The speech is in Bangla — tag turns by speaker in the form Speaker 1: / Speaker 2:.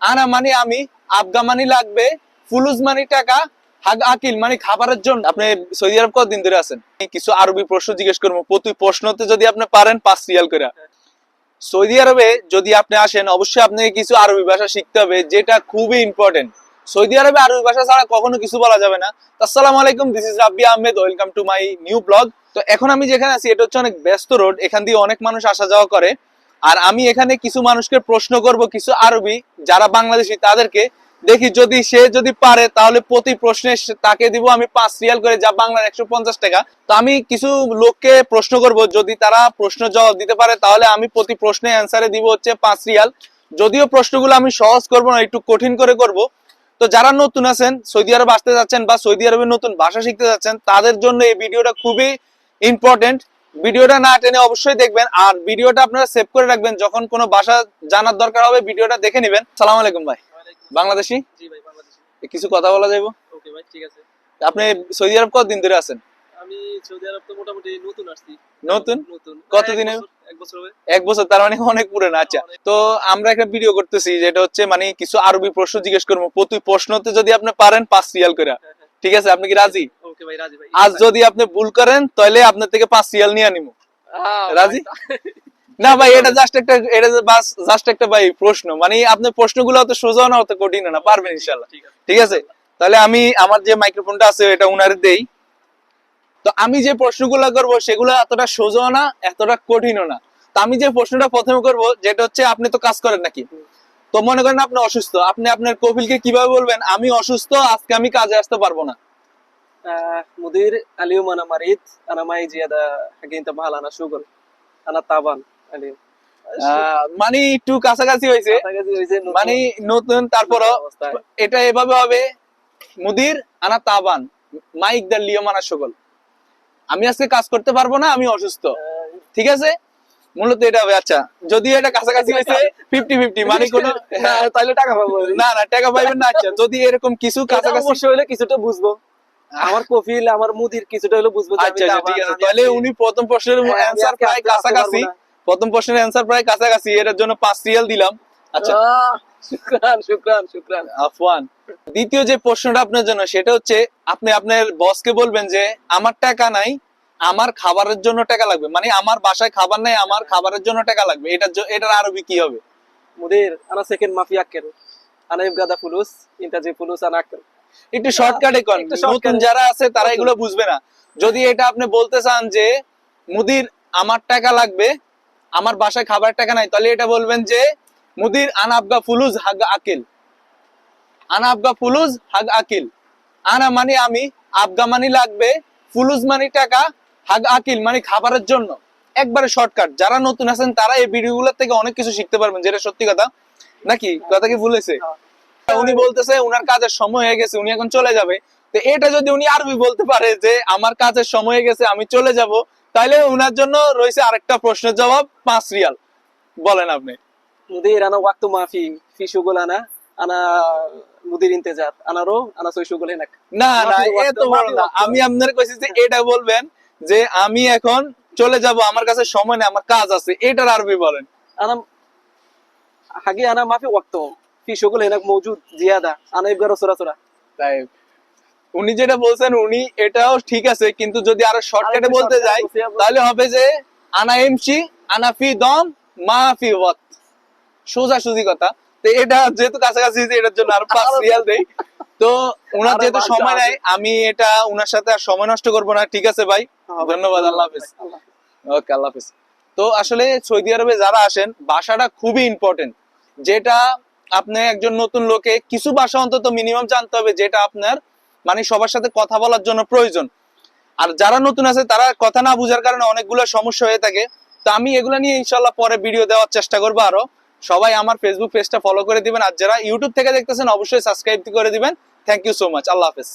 Speaker 1: আনা মানে আমি আবগা মানি লাগবে, ফুলুজ মানি টাকা, হাগ আকিল মানে খাবারের জন্য। আপনি সৌদি আরব কতদিন ধরে আছেন? কিছু আরবি প্রশ্ন জিজ্ঞেস করব। প্রতি প্রশ্নতে যদি আপনি পারেন পাঁচ করে। সৌদি আরবে যদি আপনি আসেন, অবশ্যই আপনাকে কিছু আরবি ভাষা শিখতে হবে, যেটা খুবই ইম্পর্টেন্ট সৌদি আরবে আরবি ভাষা ছাড়া কখনো কিছু বলা যাবে না। আসসালামু আলাইকুম this is Rabbi Ahmed welcome to my new blog তো এখন আমি যেখানে আছি, এটা হচ্ছে অনেক ব্যস্ত রোড এখান দিয়ে অনেক মানুষ আসা যাওয়া করে। আর আমি এখানে কিছু মানুষকে প্রশ্ন করব, কিছু আরবি যারা বাংলাদেশি, তাদেরকে দেখি যদি সে যদি পারে, তাহলে প্রতি প্রশ্নে তাকে দিব আমি পাঁচ রিয়াল করে, যা বাংলার একশো পঞ্চাশ টাকা। তো আমি কিছু লোককে প্রশ্ন করব, যদি তারা প্রশ্ন জবাব দিতে পারে, তাহলে আমি প্রতি প্রশ্নে অ্যান্সারে দিব হচ্ছে পাঁচ রিয়াল। যদিও প্রশ্নগুলো আমি সহজ করব না, একটু কঠিন করে করব। তো যারা নতুন আছেন, সৌদি আরব আসতে যাচ্ছেন বা সৌদি আরবে নতুন ভাষা শিখতে যাচ্ছেন, তাদের জন্য এই ভিডিওটা খুবই ইম্পর্টেন্ট ভিডিওটা না টেনে অবশ্যই দেখবেন। আর ভিডিওটা আপনারা সেভ করে রাখবেন। যখন কোনো ভাষা জানার দরকার হবে ভিডিওটা দেখে নেবেন। সালাম আলাইকুম ভাই। বাংলাদেশি? কিছু কথা বলা যাইব?
Speaker 2: ওকে ভাই ঠিক আছে।
Speaker 1: আপনি সৌদি আরব কতদিন ধরে আছেন?
Speaker 2: আমি সৌদি আরব তো মোটামুটি নতুন আসছি।
Speaker 1: নতুন?
Speaker 2: নতুন।
Speaker 1: কতদিনে?
Speaker 2: এক বছর-
Speaker 1: তার মানে অনেক পুরনো। আচ্ছা তো আমরা একটা ভিডিও করতেছি যেটা হচ্ছে মানে কিছু আরবি প্রশ্ন জিজ্ঞেস করব। প্রতি প্রশ্নতে যদি আপনি পারেন পাঁচ রিয়াল করে। ঠিক আছে আপনি কি রাজি?
Speaker 2: ওকে ভাই রাজি ভাই।
Speaker 1: আজ যদি আপনি ভুল করেন তাহলে আপনার থেকে পাঁচ রিয়াল নিয়ে নিব রাজি? না ভাই এটা জাস্ট একটা এটা বাস জাস্ট একটা ভাই প্রশ্ন। মানে আপনার প্রশ্নগুলো অত সোজা না অত কঠিন না পারবেন ইনশাল্লাহ
Speaker 2: ঠিক আছে।
Speaker 1: ঠিক আছে? তাহলে আমি আমার যে মাইক্রোফোনটা আছে এটা উনারে দেই। তো আমি যে প্রশ্নগুলো করব সেগুলো এতটা সোজা না এতটা কঠিনও না। তো আমি যে প্রশ্নটা প্রথমে করব যেটা হচ্ছে আপনি তো কাজ করেন নাকি? তো মনে করেন আপনি অসুস্থ। আপনি আপনার কপিলকে কীভাবে বলবেন আমি অসুস্থ আজকে আমি কাজে আসতে পারব না।
Speaker 2: مدير اليوم انا مريض انا معي زياده حقين تبع انا شغل انا تعبان اليوم
Speaker 1: আহ, মানে একটু কাছাকাছি হয়েছে মানে নতুন তারপরও এটা এভাবে হবে মুদির আনা তাবান মাইক দা লিও মানা সকল আমি আজকে কাজ করতে পারবো না আমি অসুস্থ ঠিক আছে মূলত এটা হবে আচ্ছা যদি এটা কাছাকাছি হয়েছে ফিফটি ফিফটি মানে কোনো হ্যাঁ,
Speaker 2: তাহলে টাকা পাবো
Speaker 1: না না টাকা পাইবেন না আচ্ছা যদি এরকম কিছু
Speaker 2: কাছাকাছি
Speaker 1: কাছাকাছি
Speaker 2: অবশ্যই হলে কিছুটা বুঝবো আমার কফিল আমার মুদির কিছুটা হলো বুঝব
Speaker 1: আচ্ছা, আচ্ছা ঠিক আছে। তাহলে উনি প্রথম প্রশ্নের অ্যানসার প্রায় কাছাকাছি। প্রথম প্রশ্নের অ্যানসার প্রায় কাছাকাছি। এটার জন্য পাঁচ রিয়াল দিলাম। আচ্ছা। দ্বিতীয় যে প্রশ্নটা আপনার জন্য সেটা হচ্ছে আপনি আপনার বসকে বলবেন যে আমার টাকা নাই আমার খাবারের জন্য টাকা লাগবে। মানে আমার বাসায় খাবার নাই আমার খাবারের জন্য টাকা লাগবে। এটা এটার আরবি কি হবে?
Speaker 2: মুদির আনা সেকেন্ড মাফিয়া কেন আনা ইবগাদা ফুলুস ইন্টাজি ফুলুস আনা
Speaker 1: একটু শর্টকাটে
Speaker 2: করেন।
Speaker 1: নতুন যারা আছে তারা এগুলো বুঝবে না। যদি এটা আপনি বলতে চান যে মুদির আমার টাকা লাগবে আমার বাসায় খাবার টাকা নাই তাহলে এটা বলবেন যে মুদির আনাবগা ফুলুজ হাগ আকিল। আনাবগা ফুলুজ হাগ আকিল। আনা মানে আমি আবগা মানে লাগবে ফুলুজ মানে টাকা হাগ আকিল মানে খাবারের জন্য। একবারে শর্টকাট যারা নতুন আছেন তারা এই ভিডিওগুলোর থেকে অনেক কিছু শিখতে পারবেন যেটা সত্যি কথা। নাকি? কথা কি ভুলেছে উনি বলতেছে উনার কাজের সময় হয়ে গেছে উনি এখন চলে যাবে। তো এটা যদি উনি আরবি বলতে পারে যে আমার কাজের সময় হয়ে গেছে আমি চলে যাব তাহলে উনার জন্য রয়েছে আরেকটা প্রশ্নের জবাব পাঁচ রিয়াল। বলেন আপনি।
Speaker 2: মুদির আনা ওয়াক্ত মাফি আনা আনা মুদির ইন্তেজার আনারও আনা
Speaker 1: না না বড় না আমি আপনার কইছি যে এটা বলবেন যে আমি এখন চলে যাব আমার কাছে সময় নেই আমার কাজ আছে। এটার আরবি বলেন।
Speaker 2: আনা হাগি আনা মাফি ওয়াক্ত। في شغل هناك موجود زياده انا يبقى رسول رسول
Speaker 1: তাই উনি যেটা বলছেন উনি এটাও ঠিক আছে কিন্তু যদি আরো শর্টকাটে
Speaker 2: আরেকটু
Speaker 1: বলতে
Speaker 2: shortcut
Speaker 1: যাই
Speaker 2: বুঝিয়ে বল।
Speaker 1: তাহলে হবে যে আনা এমসি আনা ফি দম মা ফি ওয়াত সোজা সুজি কথা তো এটা যেহেতু কাছাকাছি যে এটার জন্য আরো পাঁচ
Speaker 2: আরো-
Speaker 1: রিয়াল দেই তো উনার
Speaker 2: আরো
Speaker 1: যেহেতু
Speaker 2: পাঁচ
Speaker 1: সময়
Speaker 2: আছে।
Speaker 1: নাই আমি এটা উনার সাথে আর সময় নষ্ট করবো না ঠিক আছে ভাই ধন্যবাদ আল্লাহ হাফেজ ওকে আল্লাহ হাফেজ তো আসলে সৌদি আরবে যারা আসেন ভাষাটা খুবই ইম্পর্টেন্ট যেটা আপনি একজন নতুন লোকে, কিছু ভাষা অন্তত মিনিমাম জানতে হবে যেটা আপনার মানে সবার সাথে কথা বলার জন্য প্রয়োজন। আর যারা নতুন আছে, তারা কথা না বুঝার কারণে অনেকগুলো সমস্যা হয়ে থাকে। তো আমি এগুলো নিয়ে ইনশাল্লাহ পরে ভিডিও দেওয়ার চেষ্টা করব আরও। সবাই আমার ফেসবুক পেজটা ফলো করে দিবেন। আর যারা ইউটিউব থেকে দেখতেছেন, অবশ্যই সাবস্ক্রাইব করে দিবেন। থ্যাংক ইউ সো মাচ আল্লাহ হাফেজ।